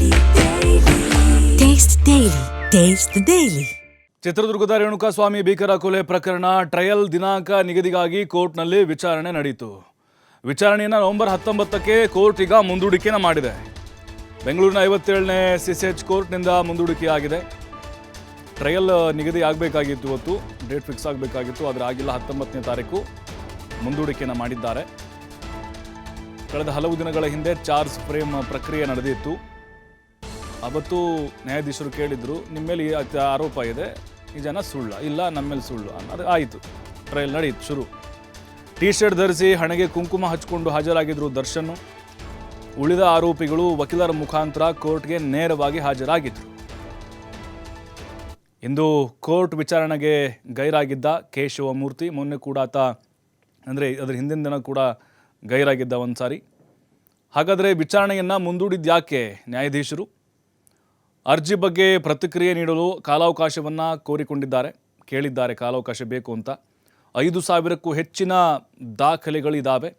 The Daily. Daily. ಚಿತ್ರದುರ್ಗದ ರೇಣುಕಾಸ್ವಾಮಿ ಭೀಕರ ಕೊಲೆ ಪ್ರಕರಣ ಟ್ರಯಲ್ ದಿನಾಂಕ ನಿಗದಿಗಾಗಿ ಕೋರ್ಟ್ನಲ್ಲಿ ವಿಚಾರಣೆ ನಡೆಯಿತು ವಿಚಾರಣೆಯನ್ನು ನವೆಂಬರ್ ಹತ್ತೊಂಬತ್ತಕ್ಕೆ ಕೋರ್ಟ್ ಈಗ ಮುಂದೂಡಿಕೆಯನ್ನು ಮಾಡಿದೆ. ಬೆಂಗಳೂರಿನ ಐವತ್ತೇಳನೇ ಸಿಸಿಎಚ್ ಕೋರ್ಟ್ನಿಂದ ಮುಂದೂಡಿಕೆಯಾಗಿದೆ. ಟ್ರಯಲ್ ನಿಗದಿ ಆಗಬೇಕಾಗಿತ್ತು ಇವತ್ತು, ಡೇಟ್ ಫಿಕ್ಸ್ ಆಗಬೇಕಾಗಿತ್ತು, ಆದರೆ ಆಗಿಲ್ಲ ಹತ್ತೊಂಬತ್ತನೇ ತಾರೀಕು. ಮುಂದೂಡಿಕೆಯನ್ನು ಮಾಡಿದ್ದಾರೆ. ಕಳೆದ ಹಲವು ದಿನಗಳ ಹಿಂದೆ ಚಾರ್ಜ್ ಫ್ರೇಮ್ ಪ್ರಕ್ರಿಯೆ ನಡೆದಿತ್ತು. ಅವತ್ತು ನ್ಯಾಯಾಧೀಶರು ಕೇಳಿದ್ರು, ನಿಮ್ಮ ಮೇಲೆ ಆರೋಪ ಇದೆ, ಈ ಜನ ಸುಳ್ಳ, ಇಲ್ಲ ನಮ್ಮ ಮೇಲೆ ಸುಳ್ಳು ಅನ್ನೋದು ಆಯಿತು. ಟ್ರಯಲ್ ನಡೆಯಿತು, ಶುರು. ಟಿ ಶರ್ಟ್ ಧರಿಸಿ ಹಣೆಗೆ ಕುಂಕುಮ ಹಚ್ಕೊಂಡು ಹಾಜರಾಗಿದ್ರು ದರ್ಶನ್. ಉಳಿದ ಆರೋಪಿಗಳು ವಕೀಲರ ಮುಖಾಂತರ ಕೋರ್ಟ್ಗೆ ನೇರವಾಗಿ ಹಾಜರಾಗಿದ್ರು. ಇಂದು ಕೋರ್ಟ್ ವಿಚಾರಣೆಗೆ ಗೈರಾಗಿದ್ದ ಕೆ ಶಿವಮೂರ್ತಿ ಮೊನ್ನೆ ಕೂಡ ಆತ, ಅಂದರೆ ಅದರ ಹಿಂದಿನ ದಿನ ಕೂಡ ಗೈರಾಗಿದ್ದ ಒಂದು ಸಾರಿ ಹಾಗಾದರೆ ವಿಚಾರಣೆಯನ್ನು ಮುಂದೂಡಿದ್ದು ಯಾಕೆ ನ್ಯಾಯಾಧೀಶರು? ಅರ್ಜಿ ಬಗ್ಗೆ ಪ್ರತಿಕ್ರಿಯೆ ನೀಡಲು ಕಾಲಾವಕಾಶವನ್ನು ಕೋರಿಕೊಂಡಿದ್ದಾರೆ. ಕೇಳಿದ್ದಾರೆ ಕಾಲಾವಕಾಶ ಬೇಕು ಅಂತ. ಐದು ಸಾವಿರಕ್ಕೂ ಹೆಚ್ಚಿನ ದಾಖಲೆಗಳಿದ್ದಾವೆ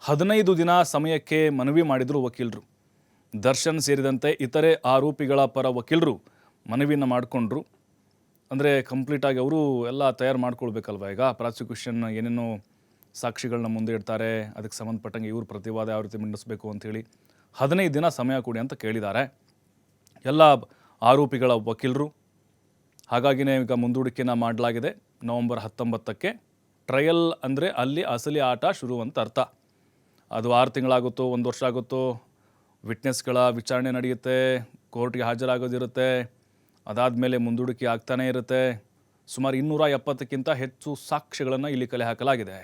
ಹದಿನೈದು ದಿನ ಸಮಯಕ್ಕೆ ಮನವಿ ಮಾಡಿದರು ವಕೀಲರು. ದರ್ಶನ್ ಸೇರಿದಂತೆ ಇತರೆ ಆರೋಪಿಗಳ ಪರ ವಕೀಲರು ಮನವಿಯನ್ನು ಮಾಡಿಕೊಂಡ್ರು. ಅಂದರೆ ಕಂಪ್ಲೀಟಾಗಿ ಅವರು ಎಲ್ಲ ತಯಾರು ಮಾಡ್ಕೊಳ್ಬೇಕಲ್ವ ಈಗ? ಪ್ರಾಸಿಕ್ಯೂಷನ್ ಏನೇನೋ ಸಾಕ್ಷಿಗಳನ್ನ ಮುಂದೆ ಇಡ್ತಾರೆ. ಅದಕ್ಕೆ ಸಂಬಂಧಪಟ್ಟಂಗೆ ಇವರು ಪ್ರತಿವಾದ ಯಾವ ರೀತಿ ಮಂಡಿಸಬೇಕು ಅಂಥೇಳಿ ಹದಿನೈದು ದಿನ ಸಮಯ ಕೊಡಿ ಅಂತ ಕೇಳಿದ್ದಾರೆ. ಎಲ್ಲ ಆರೋಪಿಗಳ ವಕೀಲರು. ಹಾಗಾಗಿನೇ ಈಗ ಮುಂದೂಡಿಕೆನ ಮಾಡಲಾಗಿದೆ. ನವೆಂಬರ್ ಹತ್ತೊಂಬತ್ತಕ್ಕೆ ಟ್ರಯಲ್ ಅಂದರೆ ಅಲ್ಲಿ ಅಸಲಿ ಆಟ ಶುರು ಅಂತ ಅರ್ಥ. ಅದು ಆರು ತಿಂಗಳಾಗುತ್ತೋ, ಒಂದು ವರ್ಷ ಆಗುತ್ತೋ, ವಿಟ್ನೆಸ್ಗಳ ವಿಚಾರಣೆ ನಡೆಯುತ್ತೆ, ಕೋರ್ಟ್ಗೆ ಹಾಜರಾಗೋದಿರುತ್ತೆ, ಅದಾದಮೇಲೆ ಮುಂದೂಡಿಕೆ ಆಗ್ತಾನೇ ಇರುತ್ತೆ. ಸುಮಾರು ಇನ್ನೂರ ಎಪ್ಪತ್ತಕ್ಕಿಂತ ಹೆಚ್ಚು ಸಾಕ್ಷ್ಯಗಳನ್ನು ಇಲ್ಲಿ ಕಲೆ ಹಾಕಲಾಗಿದೆ.